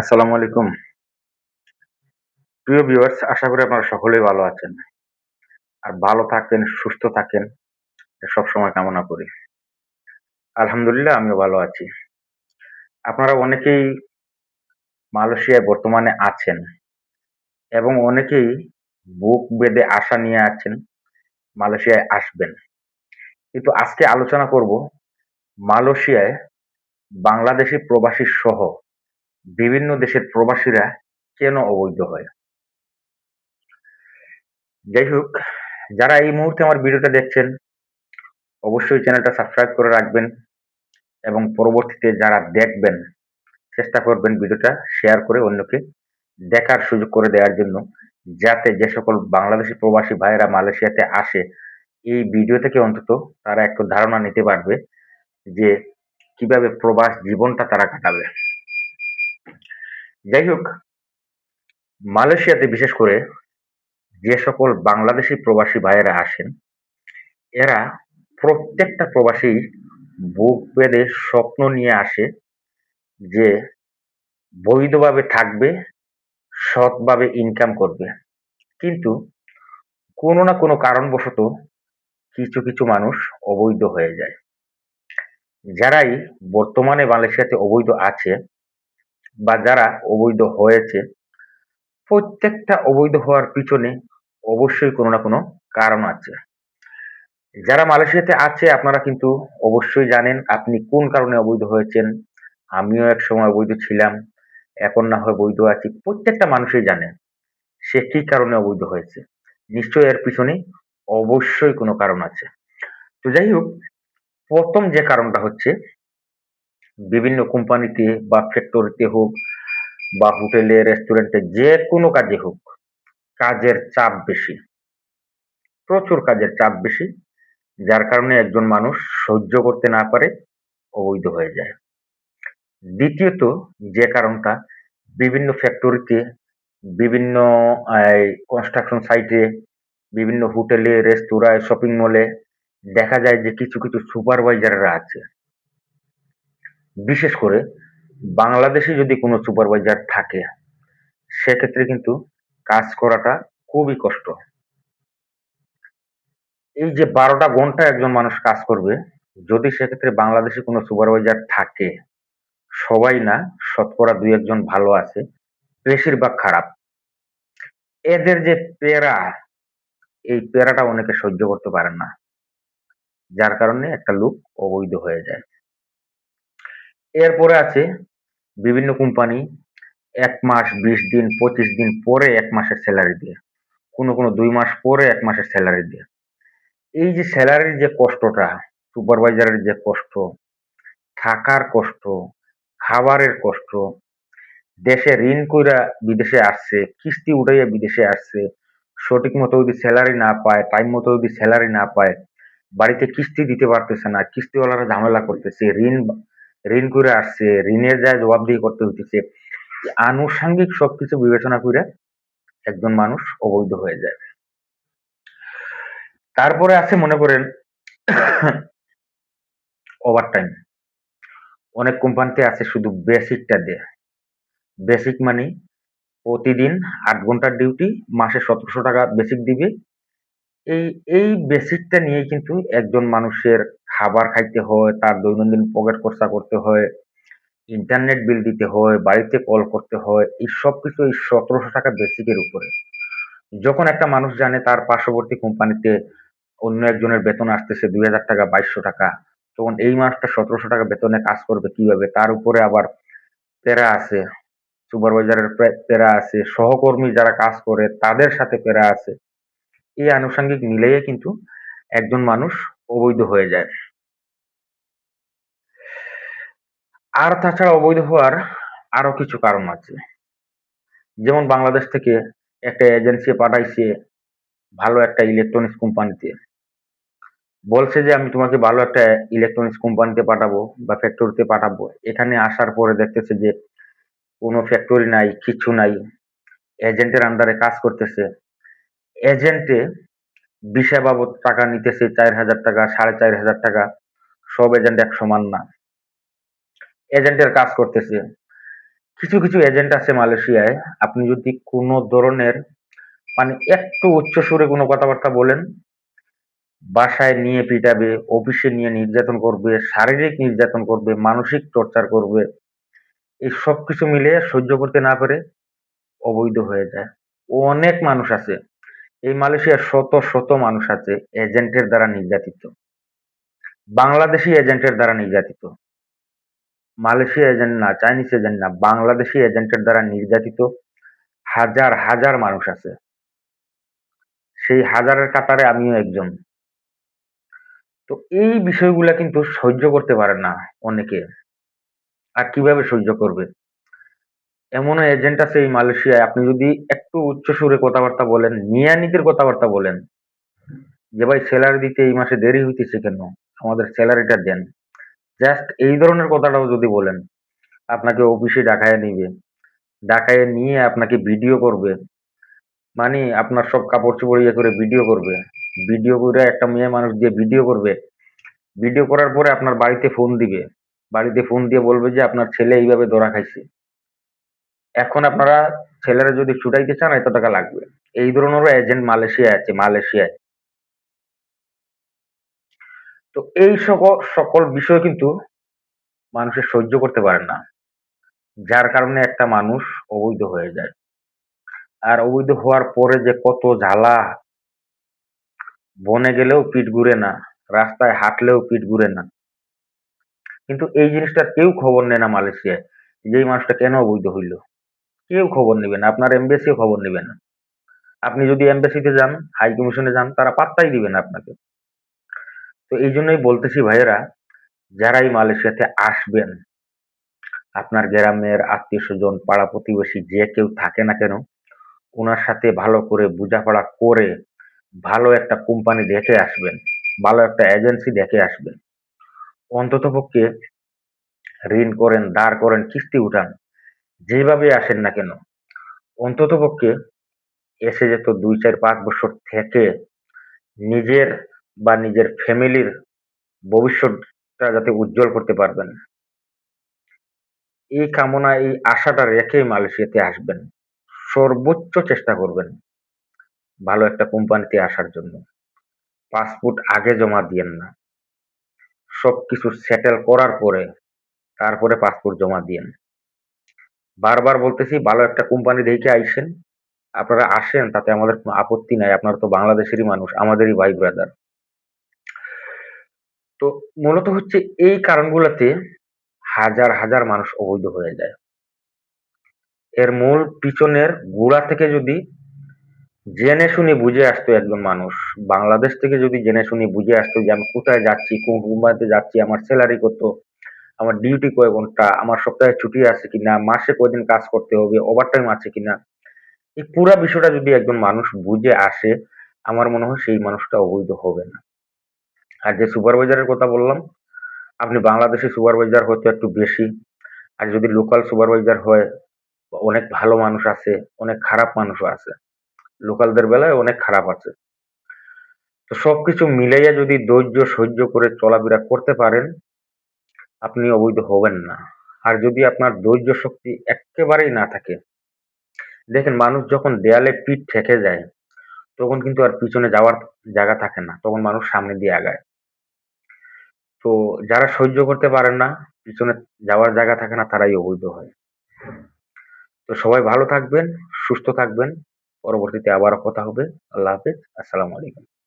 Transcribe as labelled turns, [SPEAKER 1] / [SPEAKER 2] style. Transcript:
[SPEAKER 1] আসসালামু আলাইকুম। প্রিয় ভিউয়ার্স, আশা করি আপনারা সকলেই ভালো আছেন। আর ভালো থাকেন, সুস্থ থাকেন সব সময় কামনা করি। আলহামদুলিল্লাহ, আমিও ভালো আছি। আপনারা অনেকেই মালয়েশিয়ায় বর্তমানে আছেন এবং অনেকেই বুক বেঁধে আশা নিয়ে আছেন মালয়েশিয়ায় আসবেন। কিন্তু আজকে আলোচনা করব মালয়েশিয়ায় বাংলাদেশি প্রবাসী সহ বিভিন্ন দেশের প্রবাসীরা কেন অবৈধ হয়? যাই হোক, যারা এই মুহূর্তে আমার ভিডিওটা দেখছেন, অবশ্যই চ্যানেলটা সাবস্ক্রাইব করে রাখবেন এবং পরবর্তীতে যারা দেখবেন, চেষ্টা করবেন ভিডিওটা শেয়ার করে অন্যকে দেখার সুযোগ করে দেওয়ার জন্য, যাতে যে সকল বাংলাদেশি প্রবাসী ভাইয়েরা মালয়েশিয়াতে আসে, এই ভিডিও থেকে অন্তত তারা একটু ধারণা নিতে পারবে যে কীভাবে প্রবাস জীবনটা তারা কাটাবে। যাই হোক মালয়েশিয়াতে বিশেষ করে যে সকল বাংলাদেশি প্রবাসী ভাইয়েরা আসেন, এরা প্রত্যেকটা প্রবাসী বুক বেঁধে স্বপ্ন নিয়ে আসে যে বৈধভাবে থাকবে, সৎভাবে ইনকাম করবে। কিন্তু কোনো না কোনো কারণবশত কিছু কিছু মানুষ অবৈধ হয়ে যায়। যারাই বর্তমানে মালয়েশিয়াতে অবৈধ আছে বা যারা অবৈধ হয়েছে, প্রত্যেকটা অবৈধ হওয়ার পিছনে অবশ্যই কোনো না কোনো কারণ আছে। যারা মালয়েশিয়াতে আছে, আপনারা কিন্তু অবশ্যই জানেন আপনি কোন কারণে অবৈধ হয়েছেন। আমিও এক সময় অবৈধ ছিলাম, এখন না হয় বৈধ আছি, প্রত্যেকটা মানুষই জানে সে কি কারণে অবৈধ হয়েছে। নিশ্চয়ই এর পিছনে অবশ্যই কোনো কারণ আছে। তো যাই হোক, প্রথম যে কারণটা হচ্ছে বিভিন্ন কোম্পানিতে বা ফ্যাক্টরিতে হোক বা হোটেলে রেস্টুরেন্টে যে কোনো কাজে হোক, কাজের চাপ বেশি। প্রচুর কাজের চাপ বেশি, যার কারণে একজন মানুষ সহ্য করতে না পারে, অবৈধ হয়ে যায়। দ্বিতীয়ত, যে কারণটা বিভিন্ন ফ্যাক্টরিতে বিভিন্ন কনস্ট্রাকশন সাইটে বিভিন্ন হোটেলে রেস্তোরাঁয় শপিং মলে দেখা যায় যে কিছু কিছু সুপারভাইজাররা আছে। বিশেষ করে বাংলাদেশে যদি কোনো সুপারভাইজার থাকে, সেক্ষেত্রে কিন্তু কাজ করাটা খুবই কষ্ট। এই যে বারোটা ঘণ্টা একজন মানুষ কাজ করবে, যদি সেক্ষেত্রে বাংলাদেশে কোনো সুপারভাইজার থাকে, সবাই না, শতকরা দুই একজন ভালো আছে, বেশিরভাগ খারাপ। এদের যে পেরা এই পেরাটা অনেকে সহ্য করতে পারেন না, যার কারণে একটা লোক অবৈধ হয়ে যায়। এরপরে আছে বিভিন্ন কোম্পানি এক মাস, বিশ দিন, পঁচিশ দিন পরে এক মাসের স্যালারি দিয়ে। কোনো কোনো দুই মাস পরে এক মাসের স্যালারি দিয়ে। এই যে স্যালারির যে কষ্টটা সুপারভাইজারের যে কষ্ট, থাকার কষ্ট, খাবারের কষ্ট, দেশে ঋণ কইরা বিদেশে আসছে, কিস্তি উঠাইয়া বিদেশে আসছে, সঠিক মতো যদি স্যালারি না পায় টাইম মতো যদি স্যালারি না পায়, বাড়িতে কিস্তি দিতে পারতেছে না, কিস্তিওয়ালারা ঝামেলা করতেছে, ঋণ ঋণ করে আসছে, ঋণের যায় জবাবদিহি করতে হইতেছে, আনুষাঙ্গিক সবকিছু বিবেচনা করে একজন মানুষ অবৈধ হয়ে যায়। তারপরে আছে, মনে করেন ওভার টাইম অনেক কোম্পানিতে আছে শুধু বেসিকটা দেয়। বেসিক মানে প্রতিদিন আট ঘণ্টার ডিউটি মাসে সতেরোশো টাকা বেসিক দিবে এই এই বেসিকটা নিয়েই কিন্তু একজন মানুষের খাবার খাইতে হয়, তার দৈনন্দিন পকেট খরচা করতে হয় ইন্টারনেট বিল দিতে হয়, বাড়িতে কল করতে হয়, এই সব কিছু এই সতেরোশো টাকা বেসিকের উপরে। যখন একটা মানুষ জানে তার পার্শ্ববর্তী কোম্পানিতে অন্য একজনের বেতন আসতেছে দুই হাজার টাকা, বাইশশো টাকা, তখন এই সতেরোশো টাকা বেতনে কাজ করবে কীভাবে? তার উপরে আবার প্যারা আছে সুপারভাইজারের প্যারা আছে, সহকর্মী যারা কাজ করে তাদের সাথে প্যারা আছে। এই আনুষঙ্গিক মিলেই কিন্তু একজন মানুষ অবৈধ হয়ে যায়। আর তাছাড়া অবৈধ হওয়ার আরও কিছু কারণ আছে। যেমন বাংলাদেশ থেকে একটা এজেন্সি পাঠাইছে ভালো একটা ইলেকট্রনিক্স কোম্পানিতে বলছে যে, আমি তোমাকে ভালো একটা ইলেকট্রনিক্স কোম্পানিতে পাঠাবো বা ফ্যাক্টরিতে পাঠাবো। এখানে আসার পরে দেখতেছে যে, কোনো ফ্যাক্টরি নাই, কিছু নাই। এজেন্টের আন্ডারে কাজ করতেছে। এজেন্টে বিষয় বাবদ টাকা নিতেছে চার হাজার টাকা, সাড়ে চার হাজার টাকা। সব এজেন্ট এক সমান না। এজেন্টের কাজ করতেছে। কিছু কিছু এজেন্ট আছে মালয়েশিয়ায়। আপনি যদি কোনো ধরনের মানে একটু উচ্চ সুরে কোনো কথাবার্তা বলেন, বাসায় নিয়ে পিটাবে, অফিসে নিয়ে নির্যাতন করবে, শারীরিক নির্যাতন করবে, মানসিক টর্চার করবে, এই সব কিছু মিলে সহ্য করতে না পারে অবৈধ হয়ে যায়। অনেক মানুষ আছে। এই মালয়েশিয়ার শত শত মানুষ আছে এজেন্টের দ্বারা নির্যাতিত। বাংলাদেশি এজেন্টের দ্বারা নির্যাতিত। মালয়েশিয়া এজেন্ট না, চাইনিজ এজেন্ট না, বাংলাদেশি এজেন্টের দ্বারা নির্যাতিত হাজার হাজার মানুষ আছে। সেই হাজারের কাতারে আমিও একজন। তো এই বিষয়গুলা কিন্তু সহ্য করতে পারে না অনেকে। আর কীভাবে সহ্য করবে? এমনও এজেন্ট আছে এই মালয়েশিয়ায়, আপনি যদি একটু উচ্চ সুরে কথাবার্তা বলেন নিয়ানিতির কথাবার্তা বলেন, যে ভাই স্যালারি দিতে এই মাসে দেরি হইতেছে কেন? আমাদের স্যালারিটা দেন। জাস্ট এই ধরনের কথাটাও যদি বলেন, আপনাকে অফিসে ডাকায় নিবে, ডাকায় নিয়ে আপনাকে ভিডিও করবে মানে আপনার সব কাপড় চোপড় ইয়ে করে ভিডিও করবে ভিডিও করে একটা মেয়ে মানুষ দিয়ে ভিডিও করবে ভিডিও করার পরে আপনার বাড়িতে ফোন দিবে, বাড়িতে ফোন দিয়ে বলবে যে আপনার ছেলে এইভাবে ধরা খাইছে। এখন আপনারা ছেলেরা যদি ছুটাইতে চান, এত টাকা লাগবে। এই ধরনেরও এজেন্ট মালয়েশিয়ায় আছে, মালয়েশিয়ায়। তো এই সকল সকল বিষয় কিন্তু মানুষের সহ্য করতে পারে না। যার কারণে একটা মানুষ অবৈধ হয়ে যায়। আর অবৈধ হওয়ার পরে যে কত জ্বালা, বনে গেলেও পিঠ ঘুরে না, রাস্তায় হাঁটলেও পিঠ ঘুরে না। কিন্তু এই জিনিসটা কেউ খবর নেয় না মালয়েশিয়ায়, যে এই মানুষটা কেন অবৈধ হইল? কেউ খবর নেবে না, আপনার এমবেসিও খবর নেবে না। আপনি যদি এমবেসিতে যান হাই কমিশনে যান, তারা পাত্তাই দিবে না আপনাকে। তো এই জন্যই বলতেছি ভাইয়েরা, যারাই মালয়েশিয়াতে আসবেন, আপনার গ্রামের আত্মীয় স্বজন, পাড়া প্রতিবেশী, যে কেউ থাকে না কেন ওনার সাথে ভালো করে বোঝাপড়া করে ভালো একটা কোম্পানি দেখে আসবেন, ভালো একটা এজেন্সি দেখে আসবেন। অন্ততপক্ষে ঋণ করেন, দাঁড় করেন, কিস্তি উঠান যেভাবে আসেন না কেন অন্ততপক্ষে এসে যেত দুই, চার, পাঁচ বছর থেকে নিজের বা নিজের ফ্যামিলির ভবিষ্যৎটা যাতে উজ্জ্বল করতে পারবেন। এই কামনা, এই আশাটা রেখেই মালয়েশিয়াতে আসবেন। সর্বোচ্চ চেষ্টা করবেন ভালো একটা কোম্পানিতে আসার জন্য। পাসপোর্ট আগে জমা দিয়েন না। সব কিছু সেটেল করার পরে, তারপরে পাসপোর্ট জমা দিয়েন। বারবার বলতেছি, ভালো একটা কোম্পানি দেখে আইসেন। আপনারা আসেন, তাতে আমাদের কোনো আপত্তি নাই। আপনারা তো বাংলাদেশেরই মানুষ, আমাদেরই ভাই ব্রাদার তো মূলত হচ্ছে এই কারণগুলোতে হাজার হাজার মানুষ অবৈধ হয়ে যায়। এর মূল পিছনের গোড়া থেকে যদি জেনে শুনে বুঝে আসতো একজন মানুষ, বাংলাদেশ থেকে যদি জেনে শুনে বুঝে আসতো যে আমি কোথায় যাচ্ছি, কোন কোম্পানিতে যাচ্ছি, আমার স্যালারি কত আমার ডিউটি কয় ঘণ্টা, আমার সপ্তাহে ছুটি আছে কিনা, মাসে কয়দিন কাজ করতে হবে ওভারটাইম আছে কিনা? এই পুরা বিষয়টা যদি একজন মানুষ বুঝে আসে, আমার মনে হয় সেই মানুষটা অবৈধ হবে না। আর যে সুপারভাইজারের কথা বললাম, আপনি বাংলাদেশি সুপারভাইজার হয়তো একটু বেশি, আর যদি লোকাল সুপারভাইজার হয়, অনেক ভালো মানুষ আছে, অনেক খারাপ মানুষও আছে। লোকালদের বেলায় অনেক খারাপ আছে। তো সবকিছু মিলাইয়া যদি ধৈর্য সহ্য করে চলাফেরা করতে পারেন আপনি অবৈধ হবেন না। আর যদি আপনার ধৈর্য শক্তি একেবারেই না থাকে, দেখেন মানুষ যখন দেয়ালে পিঠ ঠেকে যায়, তখন কিন্তু আর পিছনে যাওয়ার জায়গা থাকে না, তখন মানুষ সামনে দিয়ে আগায়। তো যারা সহ্য করতে পারেন না, পিছনে যাওয়ার জায়গা থাকে না, তারাই অবৈধ হয়। তো সবাই ভালো থাকবেন, সুস্থ থাকবেন। পরবর্তীতে আবারও কথা হবে। আল্লাহ হাফিজ। আসসালামু আলাইকুম।